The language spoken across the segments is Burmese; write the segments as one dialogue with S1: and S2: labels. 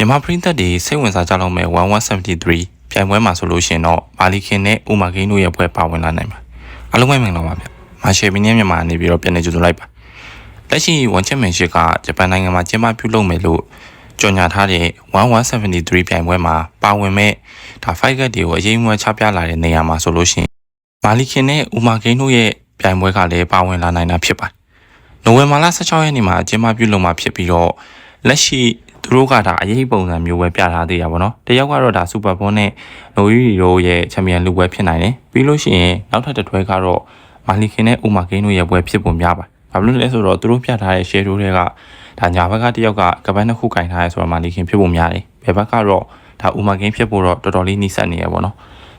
S1: မြန်မာပရိသတ်တွေစိတ်ဝင်စားကြလောက်မဲ့1173ပြိုင်ပွဲမှာဆိုလို့ရှိရင်တော့မာလီခင်နဲ့ဥမာကိန်းတို့ရဲ့ပွဲပါဝင်လာနိုင်ပါအားလုံးပဲမင်္ဂလာပါဗျမာရှယ်ဘီနီမြန်မာနေပြီးတော့ပြန်နေကြိုဆိုလိုက်ပါလက်ရှိ1ချန်ပီယံရှစ်ကဂျပန်နိုင်ငံမှာကျင်းပပြုလုပ်မယ်လို့ကြော်ညာထားတဲ့1173ပြိုင်ပွဲမှာပါဝင်မဲ့ဒါ5ကတ်တွေကိုအရေးမွေးချပြလာတဲ့နေရာမှာဆိုလို့ရှိရင်မာလီခင်နဲ့ဥမာကိန်းတို့ရဲ့ပြိုင်ပွဲကလည်းပါဝင်လာနိုင်တာဖြစ်ပါတယ်နိုဝင်ဘာလ16ရက်နေ့မှာကျင်းပပြုလုပ်မှာဖြစ်ပြီးတော့လက်ရှိ သူတို့ကဒါအရေးပုံစံမျိုးပဲပြထားသေးတာပေါ့နော်တယောက်ကတော့ဒါစူပါဘောနဲ့နိုယီရိုရဲ့ချန်ပီယံလူပွဲဖြစ်နိုင်တယ်ပြီးလို့ရှိရင်နောက်ထပ်တစ်တွဲကတော့မာလီခင်နဲ့ဥမာကိန်းတို့ရဲ့ပွဲဖြစ်ပုံများပါဘာလို့လဲဆိုတော့သူတို့ပြထားတဲ့ share တို့တွေကဒါညာဘက်ကတယောက်ကကပတ်နှစ်ခုကင်ထားရဲဆိုတော့မာလီခင်ဖြစ်ပုံများတယ်ဘယ်ဘက်ကတော့ဒါဥမာကိန်းဖြစ်ဖို့တော့တော်တော်လေးနှိစက်နေရပါတော့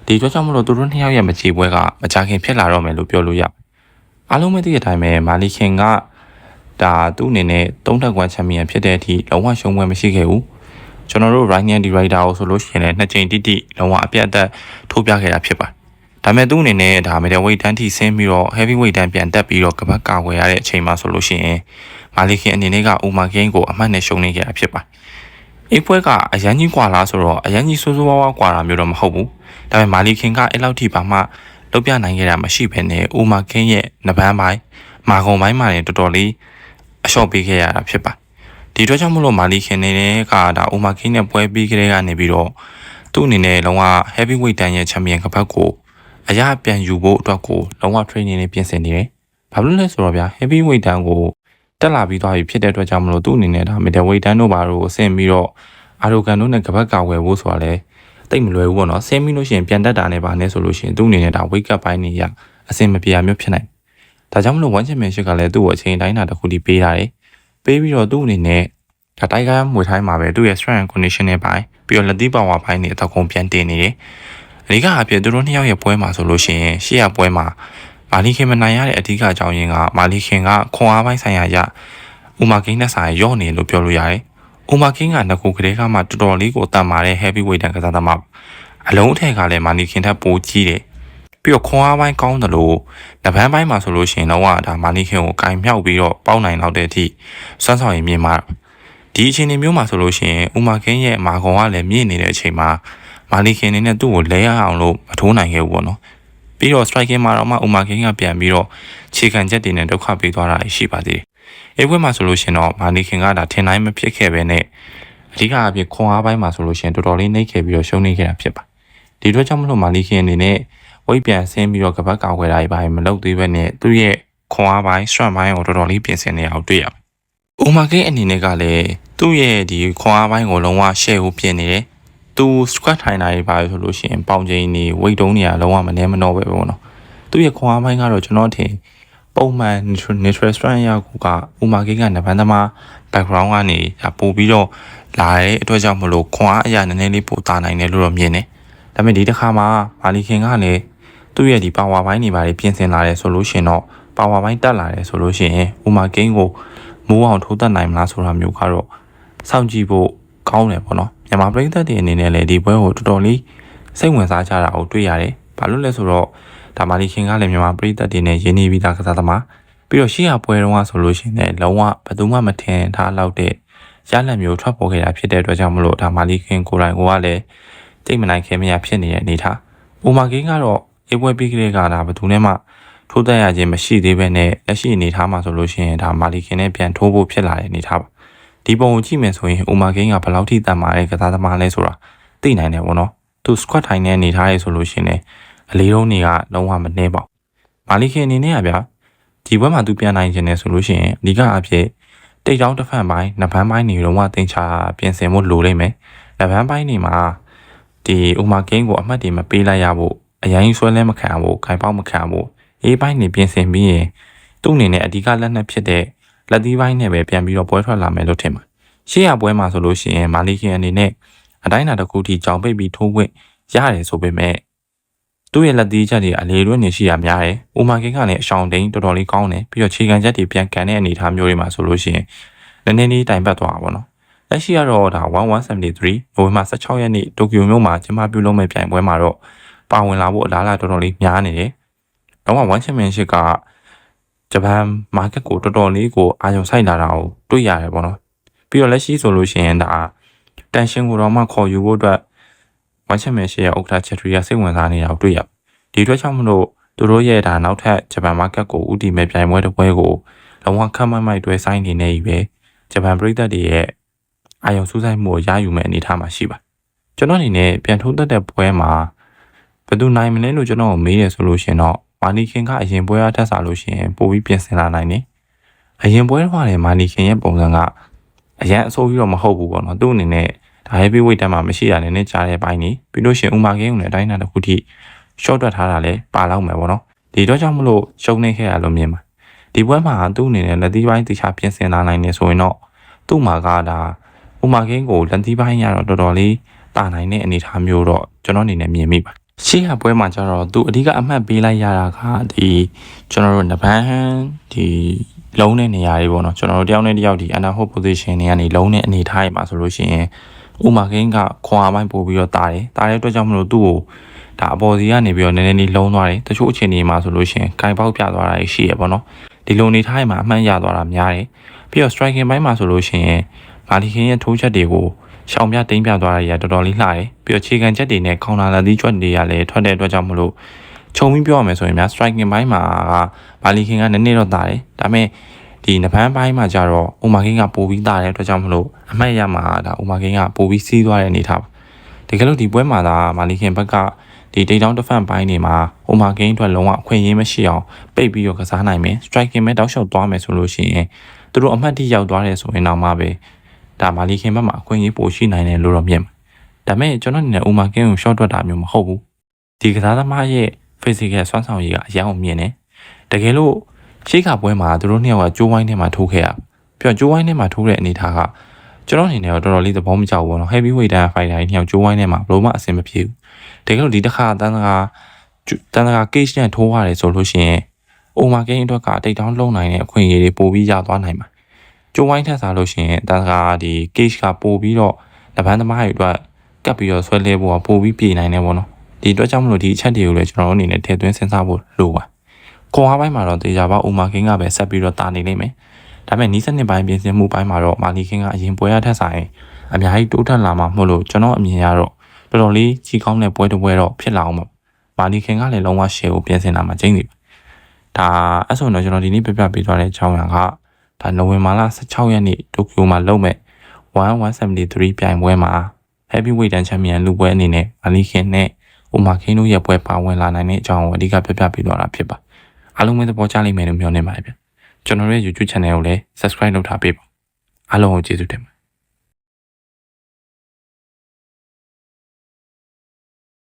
S1: ဒီအတွက်ကြောင့်မလို့သူတို့နှစ်ယောက်ရဲ့မချေပွဲကမကြခင်ဖြစ်လာတော့မယ်လို့ပြောလို့ရအားလုံးမသိတဲ့အတိုင်းပဲမာလီခင်က ဒါသူ့အနေနဲ့သုံးထပ်ကွမ်ချန်ပီယံဖြစ်တဲ့အထိလုံးဝရှုံးပွဲမရှိခဲ့ဘူးကျွန်တော်တို့ Ryan Divider ကိုဆိုလို့ရှိရင်လည်းနှစ်ချိန်တိတိလုံးဝအပြတ်အသက်ထိုးပြခဲ့တာဖြစ်ပါတယ်ဒါပေမဲ့သူ့အနေနဲ့ဒါ middle weight တန်းထိဆင်းပြီးတော့ heavy weight တန်းပြန်တက်ပြီးတော့ကပတ်ကာဝယ်ရတဲ့အချိန်မှာဆိုလို့ရှိရင်မာလီခင်အနေနဲ့ကဥမာကင်းကိုအမှတ်နဲ့ရှုံးနေခဲ့တာဖြစ်ပါတယ်။အေးပွဲကအရန်ကြီးกว่าလားဆိုတော့အရန်ကြီးဆိုးဆိုးဝါးဝါးกว่าတာမျိုးတော့မဟုတ်ဘူး။ဒါပေမဲ့မာလီခင်ကအဲ့လောက်ထိပါမှလုပ်ပြနိုင်ခဲ့တာမရှိဘဲနဲ့ဥမာကင်းရဲ့နပန်းပိုင်းမာကုံပိုင်းမှာလည်းတော်တော်လေး အလျှော့ပေးခဲ့ရတာဖြစ်ပါတယ်။ဒီအတွက်ကြောင့်မလို့မာလီခင်နေတဲ့ကဒါဥမာကင်းနဲ့ပွဲပြီးကြတဲ့ကနေပြီးတော့သူ့အနေနဲ့လုံးဝ heavy weight တန်းရဲ့ချန်ပီယံကပတ်ကိုအရာပြန်ယူဖို့အတွက်ကိုလုံးဝ training နဲ့ပြင်ဆင်နေတယ်။ဘာလို့လဲဆိုတော့ဗျာ heavy weight တန်းကိုတက်လာပြီးသွားပြီဖြစ်တဲ့အတွက်ကြောင့်မလို့သူ့အနေနဲ့ဒါ middle weight တန်းတို့ဘာလို့အဆင့်ပြီးတော့အာရိုကန်တို့နဲ့ကပတ်ကာဝယ်ဖို့ဆိုတာလဲတိတ်မလွယ်ဘူးပေါ့နော်ဆင်းပြီးလို့ရှိရင်ပြန်တက်တာနဲ့ပါနဲ့ဆိုလို့ရှိရင်သူ့အနေနဲ့ဒါ wake up ပိုင်းနေရအဆင်မပြေရမျိုးဖြစ်နိုင် ဒါကြောင့်မလို့ one championship ကလည်းသူ့ကိုအချိန်တိုင်းတာတစ်ခုတည်းပေးတာတယ်ပေးပြီးတော့သူ့အနေနဲ့ဒါတိုက်ကားမွေထိုင်းမှာပဲသူ့ရဲ့ strength and condition နဲ့ပိုင်းပြီးတော့လက်သီးပါဝါပိုင်းတွေအတော့ကုန်ပြန်တင်နေတယ်အဓိကအဖြစ်သူတို့နှစ်ယောက်ရဲ့ပွဲမှာဆိုလို့ရှိရင်ရှေ့ရပွဲမှာမာလီခင်မနိုင်ရတဲ့အဓိကအကြောင်းရင်းကမာလီခင်ကခွန်အားပိုင်းဆိုင်ရာရဥမာကင်းနဲ့ဆိုင်ရော့နေလို့ပြောလို့ရတယ်။ဥမာကင်းကငကူကလေးကမှတော်တော်လေးကိုတတ်မာတဲ့ heavy weight တန်ကစားသမားအလုံးအထက်ကလည်းမာလီခင်ထက်ပိုကြီးတယ်။ ပြီးတော့ခွန်အားပိုင်းကောင်းတယ်လို့လပန်းပိုင်းမှာဆိုလို့ရှိရင်တော့ဒါမာလီခင်ကိုကင်မြောက်ပြီးတော့ပေါက်နိုင်တော့တဲ့အထိစွမ်းဆောင်ရည်မြင်မှာဒီအခြေအနေမျိုးမှာဆိုလို့ရှိရင်ဥမာကင်းရဲ့မာကွန်ကလည်းမြင့်နေတဲ့အချိန်မှာမာလီခင်နေနဲ့သူ့ကိုလဲရအောင်လို့မထိုးနိုင်ခဲ့ဘူးပေါ့နော်။ပြီးတော့ striking မှာတော့မှဥမာကင်းကပြန်ပြီးတော့ခြေခံချက်တွေနဲ့ဒုက္ခပေးသွားတာရှိပါသေးတယ်။အေးပွဲမှာဆိုလို့ရှိရင်တော့မာနီခင်ကဒါထင်တိုင်းမဖြစ်ခဲ့ပဲနဲ့အဓိကအဖြစ်ခွန်အားပိုင်းမှာဆိုလို့ရှိရင်တော်တော်လေးနှိမ့်ခဲ့ပြီးတော့ရှုံးနေခဲ့တာဖြစ်ပါ။ဒီအတွက်ကြောင့်မလို့မာနီခင်အနေနဲ့ ဝိတ်ပြန်ဆင်းပြီးတော့ကပတ်ကောက်ွယ်တာတွေပိုင်းမလုပ်သေးပဲနဲ့သူ့ရဲ့ခွန်အားပိုင်း strength ပိုင်းကိုတော်တော်လေးပြင်ဆင်နေအောင်တွေ့ရပါတယ်။ဥမာကင်းအနေနဲ့ကလည်းသူ့ရဲ့ဒီခွန်အားပိုင်းကိုလုံးဝ share ကိုပြင်နေတယ်။သူ squat ထိုင်တာတွေပါဆိုလို့ရှိရင်ပေါင်ချိန်နေ weight တုံးနေရလုံးဝမနှဲမနှောပဲပေါ့နော်။သူ့ရဲ့ခွန်အားပိုင်းကတော့ကျွန်တော်ထင်ပုံမှန် natural strength ရောက်ကဥမာကိကနဗန်းသမား background ကနေပို့ပြီးတော့လာတဲ့အတွက်ကြောင့်မလို့ခွန်အားအရာနည်းနည်းလေးပိုတာနိုင်တယ်လို့တော့မြင်တယ်။ဒါပေမဲ့ဒီတစ်ခါမှာမာလီခင်ကလည်း သူ့ရဲ့ဒီ power ဘိုင်းတွေပါပြင်ဆင်လာတယ်ဆိုလို့ရှင်တော့ power ဘိုင်းတက်လာတယ်ဆိုလို့ရှိရင်ဥမာကိန်းကိုမိုးအောင်ထိုးတက်နိုင်မလားဆိုတာမျိုးကတော့စောင့်ကြည့်ဖို့ကောင်းတယ်ပေါ့နော်။မြန်မာပြည်သက်တွေအနေနဲ့လည်းဒီပွဲကိုတော်တော်လေးစိတ်ဝင်စားကြတာကိုတွေ့ရတယ်။ဘာလို့လဲဆိုတော့ဒါမာလီခင်ကလည်းမြန်မာပြည်သက်တွေနဲ့ရင်းနှီးပြီးသားကစားသမားပြီးတော့ရှေ့ရပွဲတုန်းကဆိုလို့ရှိရင်လည်းလုံးဝဘယ်သူမှမထင်ထားလောက်တဲ့ရလတ်မျိုးထွက်ပေါ်ခဲ့တာဖြစ်တဲ့အတွက်ကြောင့်မလို့ဒါမာလီခင်ကိုယ်တိုင်ကလည်းတိတ်မနိုင်ခင်မရဖြစ်နေတဲ့အနေထား။အိုမာကင်းကတော့ အေးပွဲပြီးကလေးကဒါဘယ်သူနဲ့မှထိုးတက်ရခြင်းမရှိသေးပဲနဲ့လက်ရှိအနေထားမှာဆိုလို့ရှိရင်ဒါမာလီခင်နဲ့ပြန်ထိုးဖို့ဖြစ်လာတဲ့အနေထားပါ။ဒီပုံကိုကြည့်မယ်ဆိုရင်အိုမာကင်းကဘယ်လောက်ထိတန်မာတဲ့ကစားသမားလဲဆိုတာသိနိုင်တယ်ပေါ့နော်။သူ squat ထိုင်တဲ့အနေထားရဆိုလို့ရှိရင်အလေးလုံးတွေကလုံးဝမနှဲပါဘူး။မာလီခင်အနေနဲ့ကဗျာဒီဘက်မှာသူပြန်နိုင်ခြင်းနဲ့ဆိုလို့ရှိရင်အဓိကအဖြစ်တိတ်တောင်းတစ်ဖက်ပိုင်းနဗန်းပိုင်းနေလုံးဝတင်ချပြင်ဆင်ဖို့လိုလိမ့်မယ်။နဗန်းပိုင်းနေမှာဒီဥမာကင်းကိုအမှတ်တွေမပေးလိုက်ရဖို့ အရင်ဆွဲလဲမခံဖို့ခိုင်ပေါက်မခံဖို့အေးပိုင်းနေပြင်ဆင်ပြီးရင်သူ့အနေနဲ့အဓိကလက်နက်ဖြစ်တဲ့လက်သီးပိုင်းနဲ့ပဲပြန်ပြီးတော့ပွဲထွက်လာမယ်လို့ထင်ပါရှေ့ရပွဲမှာဆိုလို့ရှိရင်မာလီခင်အနေနဲ့အတိုင်းအတာတစ်ခုထိကြောင်ပိတ်ပြီးထိုးခွင့်ရတယ်ဆိုပေမဲ့သူ့ရဲ့လက်သီးချက်တွေအလေလွင့်နေရှိရများတယ်။ဥမာကင်းကလည်းအရှောင်းတိန်တော်တော်လေးကောင်းတယ်ပြီးတော့ခြေခံချက်တွေပြန်ကန်တဲ့အနေအထားမျိုးတွေမှာဆိုလို့ရှိရင်နည်းနည်းလေးတိုင်ပတ်သွားတာပေါ့နော်။လက်ရှိကတော့ဒါ1173နိုဝင်ဘာ16ရက်နေ့တိုကျိုမြို့မှာကျင်းပပြုလုပ်မဲ့ပြိုင်ပွဲမှာတော့ ပါဝင်လာဖို့အလားအလာတော်တော်လေးများနေတယ်။တော့1 championship ကဂျပန် market ကိုတော်တော်လေးကိုအာရုံစိုက်လာတာကိုတွေ့ရတယ်ပေါ့နော်။ပြီးတော့လက်ရှိဆိုလို့ရှိရင်ဒါတန်ရှင်ကိုတော့မှခေါ်ယူဖို့အတွက်ဝမ်ချန်ပီယံရှစ်ရဲ့ဥက္ကဋ္ဌချက်ထရီကစိတ်ဝင်စားနေတာကိုတွေ့ရဒီအတွက်ကြောင့်မလို့သူတို့ရဲ့ဒါနောက်ထပ်ဂျပန်မားကတ်ကိုဥတီမဲ့ပြိုင်ပွဲတစ်ပွဲကိုလုံးဝခက်မိုက်မိုက်တွဲဆိုင်နေနေပြီပဲဂျပန်ပြည်သက်တွေရဲ့အာရုံစူးစိုက်မှုကိုရယူမဲ့အနေအထားမှာရှိပါကျွန်တော်အနေနဲ့ပြန်ထိုးသက်တဲ့ပွဲမှာ ဘယ်သူနိုင်မလဲလို့ကျွန်တော်ကိုမေးတယ်ဆိုလို့ရှင်တော့မာနီခင်ကအရင်ပွဲအထက်စားလို့ရှင်ပို့ပြီးပြင်ဆင်လာနိုင်တယ်အရင်ပွဲတော့လည်းမာနီခင်ရဲ့ပုံစံကအရင်အဆိုးကြီးတော့မဟုတ်ဘူးပေါ့နော်သူ့အနေနဲ့ဒါ heavy weight တက်မှာမရှိရလည်းနဲ့ကြားတဲ့ဘိုင်းနေပြီးလို့ရှင်ဥမာကင်းုံနဲ့အတိုင်းအတာတစ်ခုထိ short တွက်ထားတာလည်းပါလောက်မယ်ပေါ့နော်ဒီတော့ကြောင့်မလို့ရှုံနေခဲ့ရလို့မြင်ပါဒီပွဲမှာသူ့အနေနဲ့လက်သီးပိုင်းတခြားပြင်ဆင်လာနိုင်နေဆိုရင်တော့သူ့မှာကဒါဥမာကင်းကိုလက်သီးပိုင်းရတော့တော်တော်လေးတာနိုင်တဲ့အနေအထားမျိုးတော့ကျွန်တော်အနေနဲ့မြင်မိပါ ရှေ့ကပွဲမှာကျတော့သူအဓိကအမှတ်ပေးလိုက်ရတာကဒီကျွန်တော်တို့နဗန်းဒီလုံးတဲ့နေရာတွေပေါ့နော်ကျွန်တော်တို့တယောက်နဲ့တယောက်ဒီ under hold position တွေကနေလုံးတဲ့အနေထားတွေမှာဆိုလို့ရှိရင်ဥမာကင်းကခွန်အားပိုင်းပို့ပြီးတော့တာတယ်တာတဲ့အတွက်ကြောင့်မလို့သူ့ကိုဒါအပေါ်စီကနေပြီးတော့နည်းနည်းလေးလုံးသွားတယ်တချို့အခြေအနေမှာဆိုလို့ရှိရင်ဂိုင်ပေါက်ပြသွားတာရှိရပေါ့နော်ဒီလိုအနေထားတွေမှာအမှန်ရသွားတာများတယ်ပြီးတော့ striking ဘိုင်းမှာဆိုလို့ရှိရင်မာလီခင်ရဲ့ထိုးချက်တွေကို ရှောင်ပြတိမ့်ပြသွားတာကြီးတော်တော်လေးလှတယ်ပြီးတော့ခြေခံချက်တွေနဲ့ခေါင်းလာလက်သီးကျွတ်တွေကလည်းထွက်တဲ့အတွက်ကြောင့်မလို့ခြုံပြီးပြောရမယ်ဆိုရင်များ striking ဘိုင်းမှာကမာလီခင်ကနည်းနည်းတော့တာတယ်ဒါပေမဲ့ဒီနဖန်းပိုင်းမှာကြတော့ဥမာကင်းကပိုပြီးတာတဲ့အတွက်ကြောင့်မလို့အမှတ်ရမှာဒါဥမာကင်းကပိုပြီးစီးသွားတဲ့အနေထားပါတကယ်လို့ဒီပွဲမှာသာမာလီခင်ဘက်ကဒီဒေတောင်းတစ်ဖန်ပိုင်းတွေမှာဥမာကင်းအတွက်လုံးဝအခွင့်အရေးမရှိအောင်ပိတ်ပြီးတော့ကစားနိုင်မယ် striking မဲ့တောက်လျှောက်သွားမယ်ဆိုလို့ရှိရင်သူတို့အမှတ်တိရောက်သွားတယ်ဆိုရင်တော့မှပဲ ဒါမာလီခင်ဘက်မှာအခွင့်အရေးပိုရှိနိုင်တယ်လို့တော့မြင်ပါဒါပေမဲ့ကျွန်တော်အနေနဲ့ဥမာကင်းကို short တွက်တာမျိုးမဟုတ်ဘူးဒီကစားသမားရဲ့ physical စွမ်းဆောင်ရည်ကအရင်အောင်မြင်တယ်တကယ်လို့ရှေ့ကပွဲမှာသူတို့နှစ်ယောက်ကကြိုးဝိုင်းထဲမှာထိုးခဲ့ရပြီးတော့ကြိုးဝိုင်းထဲမှာထိုးတဲ့အနေထားကကျွန်တော်အနေနဲ့တော့တော်တော်လေးသဘောမကျဘူးပေါ့နော် heavy weight တန်း fighter တွေနှစ်ယောက်ကြိုးဝိုင်းထဲမှာဘလို့မှအဆင်မပြေဘူးတကယ်လို့ဒီတစ်ခါတန်းတကာတန်းတကာ case နဲ့ထိုးရတယ်ဆိုလို့ရှိရင်အိုမာကင်းအတွက်ကတိတ်တောင်းလုံးနိုင်တဲ့အခွင့်အရေးတွေပိုပြီးရသွားနိုင်မှာ ကြိုးဝိုင်းထက်စားလို့ရှိရင်တန်းတကာဒီ case ကပိုပြီးတော့လက်ပန်းသမားတွေအတွက်ကပ်ပြီးတော့ဆွဲလဲဖို့ကပိုပြီးပြည်နိုင်တယ်ပေါ့နော်ဒီအတွက်ကြောင့်မလို့ဒီအချက်တွေကိုလည်းကျွန်တော်တို့အနေနဲ့ထည့်သွင်းစဉ်းစားဖို့လိုပါခွန်အားပိုင်းမှာတော့တေချာပါအိုမာကင်းကပဲဆက်ပြီးတော့တာနေလိမ့်မယ်ဒါပေမဲ့နီးစနစ်ပိုင်းပြင်ဆင်မှုပိုင်းမှာတော့မာလီကင်းကအရင်ပွဲရထက်ဆိုင်အများကြီးတိုးတက်လာမှာမဟုတ်လို့ကျွန်တော်အမြင်ရတော့တော်တော်လေးကြီးကောင်းတဲ့ပွဲတစ်ပွဲတော့ဖြစ်လာအောင်ပါမာလီခင်ကလည်းလုံးဝ share ကိုပြင်ဆင်တာမှကျင်းနေပါဒါအဲ့ဆိုတော့ကျွန်တော်ဒီနေ့ပြပြပေးသွားတဲ့အကြောင်းအရာက ဒါနိုဝင်ဘာလ16ရက်နေ့တိုကျိုမှာလုပ်မဲ့1173ပြိုင်ပွဲမှာ heavyweight တန်ချန်ပီယံလူပွဲအနေနဲ့မာလီခင်နဲ့ဥမာခင်းတို့ရဲ့ပွဲပါဝင်လာနိုင်တဲ့အကြောင်းကိုအဓိကပြပြပေးသွားတာဖြစ်ပါအားလုံးပဲသဘောကျလိမ့်မယ်လို့မျှော်လင့်ပါတယ်ဗျကျွန်တော်ရဲ့ YouTube channel ကိုလည်း subscribe လုပ်ထားပေးပါအားလုံးကိုကျေးဇူးတင်ပါ